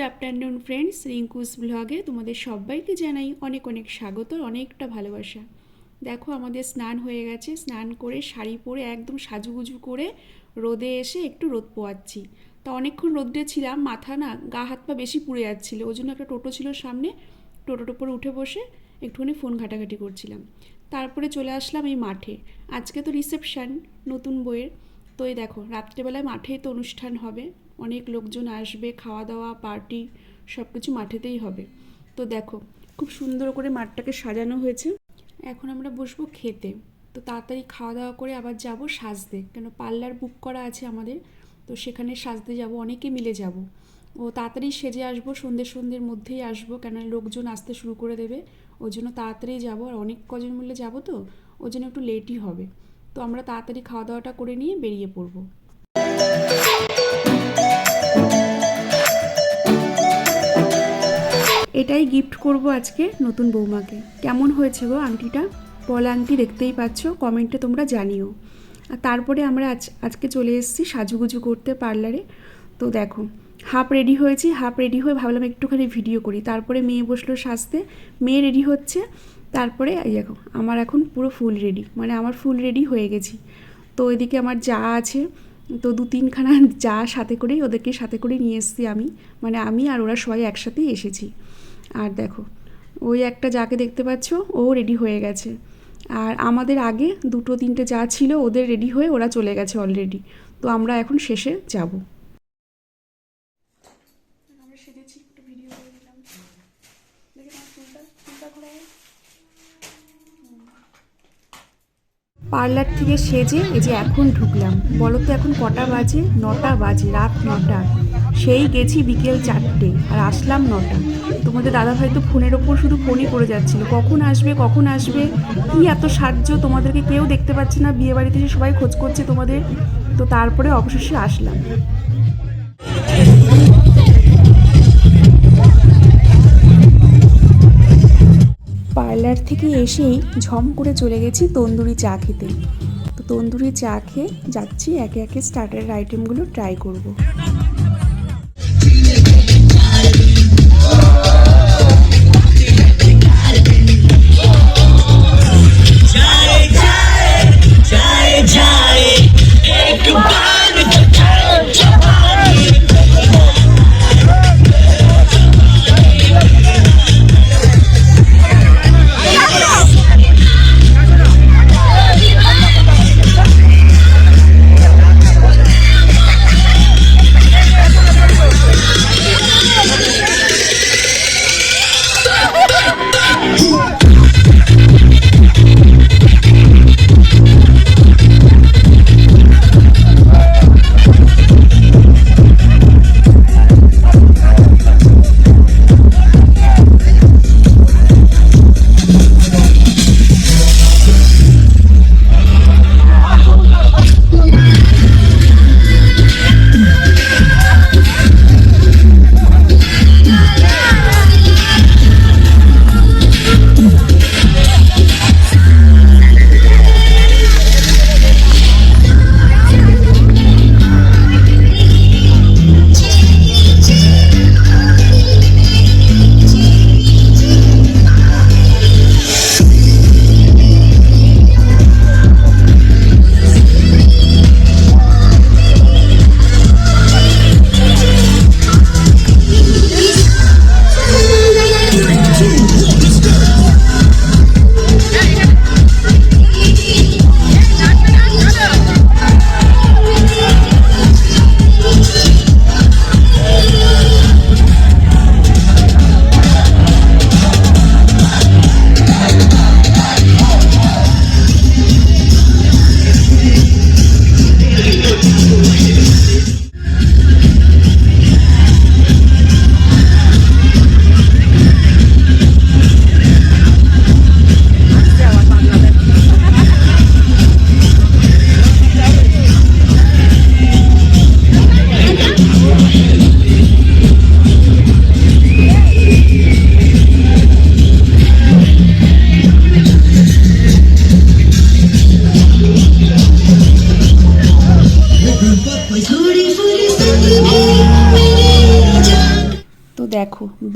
Afternoon friends Rinku's ব্লগে তোমাদের সবাইকে জানাই অনেক অনেক স্বাগত, অনেকটা ভালোবাসা। দেখো, আমাদের স্নান হয়ে গেছে। স্নান করে শাড়ি পরে একদম সাজুগুজু করে রোদে এসে একটু রোদ পোয়াচ্ছি। তা অনেকক্ষণ রোদ্রে ছিলাম, মাথা না গা হাত পা বেশি পুড়ে যাচ্ছিল। ওই জন্য একটা টোটো ছিল সামনে, টোটোর উপরে উঠে বসে একটুখানি ফোন ঘাটাঘাটি করছিলাম। তারপরে চলে আসলাম এই মাঠে। আজকে তো রিসেপশান নতুন বইয়ের। তো এই দেখো, রাত্রেবেলায় মাঠেই তো অনুষ্ঠান হবে। অনেক লোকজন আসবে খাওয়া দাওয়া পার্টি সব কিছু মাঠেতেই হবে। তো দেখো, খুব সুন্দর করে মাঠটাকে সাজানো হয়েছে। এখন আমরা বসবো খেতে। তো তাড়াতাড়ি খাওয়া দাওয়া করে আবার যাব সাজতে। কেন পার্লার বুক করা আছে আমাদের, তো সেখানে সাজতে যাব, অনেকে মিলে যাব। ও তাড়াতাড়ি সেজে আসব, সন্ধ্যে সন্ধ্যের মধ্যেই আসব, কেন লোকজন আসতে শুরু করে দেবে। ওই জন্য তাড়াতাড়ি যাব, আর অনেক কজন মিলে যাব তো ওই জন্য একটু লেটই হবে। তো আমরা তাড়াতাড়ি খাওয়া দাওয়াটা করে নিয়ে বেরিয়ে পড়ব। এটাই গিফট করব আজকে নতুন বৌমাকে। কেমন হয়েছে গো আংটিটা পলা আংটি দেখতেই পাচ্ছ কমেন্টে তোমরা জানিও। আর তারপরে আমরা আজ, আজকে চলে এসেছি সাজুগুজু করতে পার্লারে তো দেখো হাফ রেডি হয়েছি হাফ রেডি হয়ে ভাবলাম একটুখানি ভিডিও করি। তারপরে মেয়ে বসল সাজতে, মেয়ে রেডি হচ্ছে। তারপরে, এই দেখো, আমার এখন পুরো ফুল রেডি মানে আমার ফুল রেডি হয়ে গেছি। তো এদিকে আমার যা আছে, তো দু তিনখানা যা সাথে করেই ওদেরকে সাথে করে নিয়ে এসেছি আমি। মানে আমি আর ওরা সবাই একসাথেই এসেছি। আর দেখো ওই একটা যাকে দেখতে পাচ্ছ ও রেডি হয়ে গেছে। আর আমাদের আগে দুটো তিনটে যা ছিল ওদের রেডি হয়ে ওরা চলে গেছে অলরেডি তো আমরা এখন শেষে যাব। আমরা সেজেছি একটু ভিডিও করে দিলাম। দেখে চুলটা চুলটা ঘোরাও পার্লার থেকে সেজে এই যে এখন ঢুকলাম। বলো তো এখন কটা বাজে? নটা বাজে রাত নটা। সেই গেছি বিকেল চারটে, আর আসলাম নটা। তোমাদের দাদাভাই তো ফোনের ওপর শুধু ফোনই করে যাচ্ছিল। কখন আসবে কখন আসবে? কি এত সাহায্য তোমাদেরকে? কেউ দেখতে পাচ্ছে না বিয়ে বাড়িতে এসে সবাই খোঁজ করছে তোমাদের। তো তারপরে অবশেষে আসলাম। পার্লার থেকে এসেই ঝম করে চলে গেছি তন্দুরি চা খেতে। তো তন্দুরি চা খেয়ে যাচ্ছি একে একে স্টার্টারের আইটেমগুলো ট্রাই করব।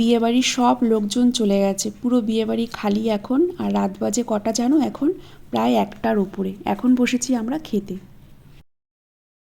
বিয়েবাড়ির সব লোকজন চলে গেছে। পুরো বিয়েবাড়ি খালি এখন, আর রাত বাজে কটা জানো এখন? প্রায় একটার উপরে। এখন বসেছি আমরা খেতে।